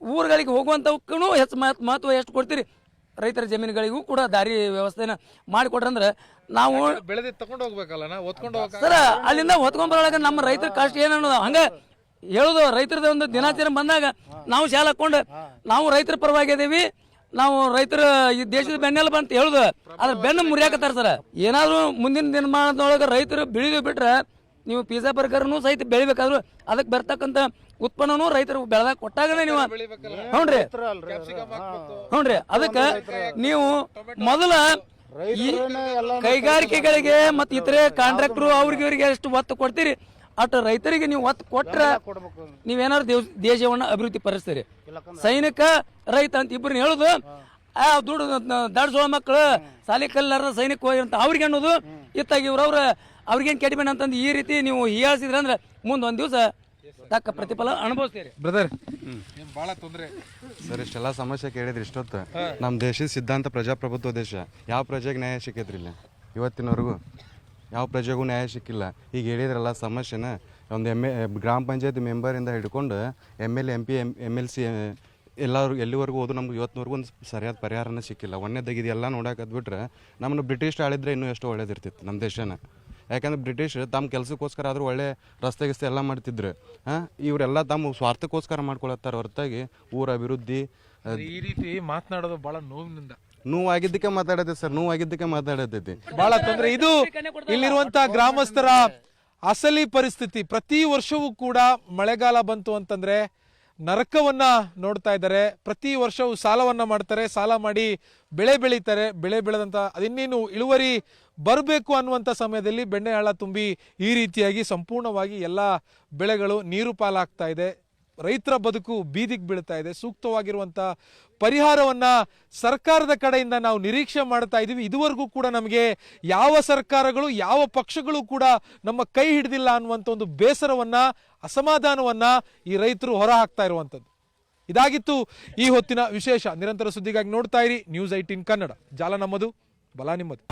ಊರುಗಳಿಗೆ ಹೋಗುವಂಥವಕ್ಕೂ ಹೆಚ್ಚು ಮಹತ್ ಮಹತ್ವ ಎಷ್ಟು ಕೊಡ್ತೀರಿ? ರೈತರ ಜಮೀನುಗಳಿಗೂ ಕೂಡ ದಾರಿ ವ್ಯವಸ್ಥೆನ ಮಾಡಿಕೊಡ್ರಿ ಅಂದ್ರೆ ನಾವು ಬೆಳೆದಿ ತಗೊಂಡು ಹೋಗ್ಬೇಕಲ್ಲ ನಾ ಅಲ್ಲಿಂದ ಹೊತ್ಕೊಂಡ್ ಸರ ಅಲ್ಲಿಂದ ಹೊತ್ಕೊಂಬರೊಳಗೆ ನಮ್ಮ ರೈತರ ಕಷ್ಟ ಏನನ್ನೋದು ಹಂಗೆ ಹೇಳುದು. ರೈತರದ ಒಂದು ದಿನಾಚರಣೆ ಬಂದಾಗ ನಾವು ಶಾಲೆ ಹಾಕೊಂಡು ನಾವು ರೈತರ ಪರವಾಗಿ ಇದೀವಿ. ನಾವು ರೈತರ ಈ ದೇಶದ ಬೆನ್ನೆಲುಬು ಅಂತ ಹೇಳುದು. ಅದ್ರ ಬೆನ್ನು ಮುರಿಯಾಕತ್ತಾರ ಸರ್. ಏನಾದ್ರು ಮುಂದಿನ ದಿನಮಾನದೊಳಗೆ ರೈತರು ಬೆಳಿಗ್ಗೆ ಬಿಟ್ರೆ ನೀವು ಪಿಜ್ಜಾ ಬರ್ಗರ್ನು ಸಹಿತ ಬೆಳಿಬೇಕಾದ್ರು ಅದಕ್ಕೆ ಬರ್ತಕ್ಕಂಥ ಉತ್ಪನ್ನನೂ ರೈತರು ಬೆಳೆದ ಕೊಟ್ಟಾಗನೇ ನೀವು ಹ್ಞೂನ್ರಿ ಹೌನ್ರಿ. ಅದಕ್ಕೆ ನೀವು ಮೊದಲ ಈ ಕೈಗಾರಿಕೆಗಳಿಗೆ ಮತ್ತೆ ಇತರೆ ಕಾಂಟ್ರಾಕ್ಟ್ರು ಅವ್ರಿಗೆ ಇವ್ರಿಗೆ ಎಷ್ಟು ಒತ್ತು ಕೊಡ್ತೀರಿ. ಅಷ್ಟು ರೈತರಿಗೆ ನೀವು ಒತ್ತು ನೀವು ನೀವೇನಾದ್ರು ದೇವ್ ದೇಶವನ್ನ ಅಭಿವೃದ್ಧಿ ಪಡಿಸ್ತೀರಿ. ಸೈನಿಕ ರೈತ ಅಂತ ಇಬ್ಬರನ್ನ ಹೇಳುದು ಆ ದುಡ್ಡು ದಾಡ್ಸೋಳ ಮಕ್ಕಳು ಸಾಲಿ ಕಲ್ಲಾರ ಸೈನಿಕ ಹೋಗಿರಂತ ಅವ್ರಿಗೆ ಅನ್ನೋದು ಇತ್ತಾಗ ಇವ್ರವ್ರ ಅವ್ರಿಗೇನು ಕಡಿಮೆ ಅಂತಂದು ಈ ರೀತಿ ನೀವು ಹೀಯಾಳಿಸಿದ್ರೆ ಅಂದ್ರೆ ಮುಂದೆ ಒಂದು ದಿವಸ ತಕ್ಕ ಪ್ರತಿಫಲ ಅನುಭವಿಸ್ತೀರಿ. ಬ್ರದರ್ ಏನ್ ಬಹಳ ತೊಂದರೆ. ಸರ್ ಇಷ್ಟೆಲ್ಲ ಸಮಸ್ಯೆ ಕೇಳಿದ್ರಿ ಇಷ್ಟೊತ್ತು. ನಮ್ಮ ದೇಶದ ಸಿದ್ಧಾಂತ ಪ್ರಜಾಪ್ರಭುತ್ವ ದೇಶ. ಯಾವ ಪ್ರಜೆಗೆ ನ್ಯಾಯ ಸಿಕ್ಕೈತ್ರಿ ಇಲ್ಲಿ? ಇವತ್ತಿನವರೆಗೂ. ಯಾವ ಪ್ರಜೆಗೂ ನ್ಯಾಯ ಸಿಕ್ಕಿಲ್ಲ. ಈಗ ಹೇಳಿದ್ರಲ್ಲ ಸಮಸ್ಯೆನ ಒಂದು ಎಂ ಎ ಗ್ರಾಮ ಪಂಚಾಯತ್ ಮೆಂಬರಿಂದ ಹಿಡ್ಕೊಂಡು M L M P M M L C ಎಲ್ಲರೂ ಎಲ್ಲಿವರೆಗೂ ಹೋದ್ರು ನಮ್ಗೆ ಇವತ್ತಿನವರೆಗೂ ಒಂದು ಸರಿಯಾದ ಪರಿಹಾರನ ಸಿಕ್ಕಿಲ್ಲ. ಒಂದೇದಾಗ ಇದೆಲ್ಲ ನೋಡೋಕೆ ನಮ್ಮನ್ನು ಬ್ರಿಟಿಷ್ ಆಳಿದ್ರೆ ಇನ್ನೂ ಎಷ್ಟು ಒಳ್ಳೇದಿರ್ತಿತ್ತು ನಮ್ಮ ದೇಶನ. ಯಾಕಂದ್ರೆ ಬ್ರಿಟಿಷ್ ತಮ್ಮ ಕೆಲಸಕ್ಕೋಸ್ಕರ ಆದರೂ ಒಳ್ಳೆ ರಸ್ತೆ, ಗಿಸ್ತೆ ಎಲ್ಲ ಮಾಡ್ತಿದ್ರು. ಹಾಂ, ಇವರೆಲ್ಲ ತಮ್ಮ ಸ್ವಾರ್ಥಕ್ಕೋಸ್ಕರ ಮಾಡ್ಕೊಳತ್ತಾರ ಹೊರತಾಗಿ ಊರ ಅಭಿವೃದ್ಧಿ ಈ ರೀತಿ ಮಾತನಾಡೋದು ಭಾಳ ನೋವಿನಿಂದ. ನೋವಾಗಿದ್ದಕ್ಕೆ ಮಾತಾಡತ್ತೆ ಸರ್, ನೋವಾಗಿದ್ದಕ್ಕೆ ಮಾತಾಡತೈತಿ ಬಹಳ ತೊಂದರೆ. ಇದು ಇಲ್ಲಿರುವಂತಹ ಗ್ರಾಮಸ್ಥರ ಅಸಲಿ ಪರಿಸ್ಥಿತಿ. ಪ್ರತಿ ವರ್ಷವೂ ಕೂಡ ಮಳೆಗಾಲ ಬಂತು ಅಂತಂದ್ರೆ ನರಕವನ್ನ ನೋಡ್ತಾ ಇದ್ದಾರೆ. ಪ್ರತಿ ವರ್ಷವೂ ಸಾಲವನ್ನ ಮಾಡ್ತಾರೆ. ಸಾಲ ಮಾಡಿ ಬೆಳೆ ಬೆಳೀತಾರೆ. ಬೆಳೆ ಬೆಳೆದಂತ ಅದಿನ್ನೇನು ಇಳುವರಿ ಬರಬೇಕು ಅನ್ನುವಂಥ ಸಮಯದಲ್ಲಿ ಬೆಣ್ಣೆಹಳ್ಳ ತುಂಬಿ ಈ ರೀತಿಯಾಗಿ ಸಂಪೂರ್ಣವಾಗಿ ಎಲ್ಲ ಬೆಳೆಗಳು ನೀರು ಪಾಲಾಗ್ತಾ ಇದೆ. ರೈತರ ಬದುಕು ಬೀದಿಗೆ ಬೀಳ್ತಾ ಇದೆ. ಸೂಕ್ತವಾಗಿರುವಂಥ ಪರಿಹಾರವನ್ನ ಸರ್ಕಾರದ ಕಡೆಯಿಂದ ನಾವು ನಿರೀಕ್ಷೆ ಮಾಡ್ತಾ ಇದೀವಿ. ಇದುವರೆಗೂ ಕೂಡ ನಮಗೆ ಯಾವ ಸರ್ಕಾರಗಳು, ಯಾವ ಪಕ್ಷಗಳು ಕೂಡ ನಮ್ಮ ಕೈ ಹಿಡಿದಿಲ್ಲ ಅನ್ನುವಂಥ ಒಂದು ಬೇಸರವನ್ನ, ಅಸಮಾಧಾನವನ್ನ ಈ ರೈತರು ಹೊರ ಹಾಕ್ತಾ ಇರುವಂಥದ್ದು ಇದಾಗಿತ್ತು ಈ ಹೊತ್ತಿನ ವಿಶೇಷ. ನಿರಂತರ ಸುದ್ದಿಗಾಗಿ ನೋಡ್ತಾ ಇರಿ. News eighteen Kannada. ಜಾಲ ನಮ್ಮದು, ಬಲ ನಿಮ್ಮದು.